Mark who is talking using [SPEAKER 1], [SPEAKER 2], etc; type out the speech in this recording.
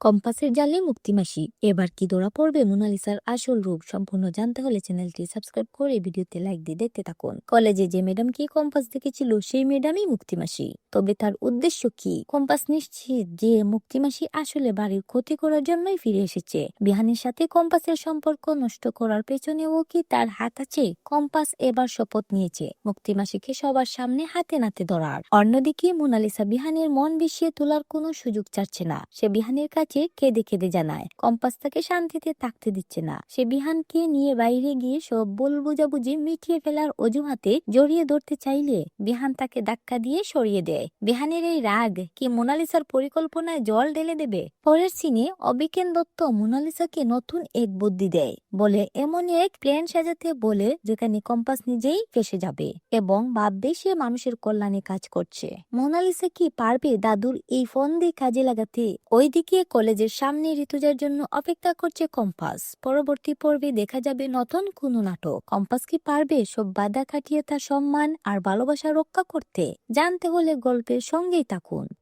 [SPEAKER 1] কম্পাসের জালে মুক্তিমাসি এবার কি ধরা পড়বে মোনালিসার আসল রূপ সম্পূর্ণ জানতে হলে চ্যানেলটি সাবস্ক্রাইব করে ভিডিওতে লাইক দিয়ে দেখতে থাকুন। কলেজে যে ম্যাডামকে কম্পাস দেখেছিল, সেই ম্যাডামই মুক্তিমাসি তবে তার উদ্দেশ্য কি? কম্পাস নিশ্চিত যে মুক্তিমাসি আসলে বাড়ির ক্ষতি করার জন্যই ফিরে এসেছে। বিহানের সাথে কম্পাসের সম্পর্ক নষ্ট করার পেছনেও কি তার হাত আছে? কম্পাস এবার শপথ নিয়েছে মুক্তিমাসিকে সবার সামনে হাতে নাতে ধরার। অন্যদিকে মোনালিসা বিহানের মন বিষিয়ে তোলার কোনো সুযোগ চাচ্ছে না। সে বিহানের কাছে কেঁদে কেঁদে জানায়। কম্পাস তাকে শান্তিতে থাকতে দিচ্ছে না। সে বিহানকে নিয়ে বাইরে গিয়ে সব বল বুঝাবুঝি মিটিয়ে ফেলার অজুহাতে জড়িয়ে ধরতে চাইলে বিহান তাকে ধাক্কা দিয়ে সরিয়ে দেয়। বিহানের এই রাগ কি মোনালিসার পরিকল্পনায় জল ঢেলে দেবে? পরের সিনে অবিকেন দত্ত মোনালিসাকে নতুন এক বুদ্ধি দেয়। বলে, এমন এক প্ল্যান সাজাতে বলে যেখানে কম্পাস নিজেই ফেসে যাবে এবং ভাববে সে মানুষের কল্যাণে কাজ করছে। মোনালিসা কি পারবে দাদুর এই ফোন দিয়ে কাজে লাগাতে? ওইদিকে কলেজের সামনে ঋতুজার জন্য অপেক্ষা করছে কম্পাস। পরবর্তী পর্বে দেখা যাবে নতুন কোন নাটক। কম্পাস কি পারবে সব বাধা কাটিয়ে তার সম্মান আর ভালোবাসা রক্ষা করতে? জানতে হলে গল্পের সঙ্গেই থাকুন।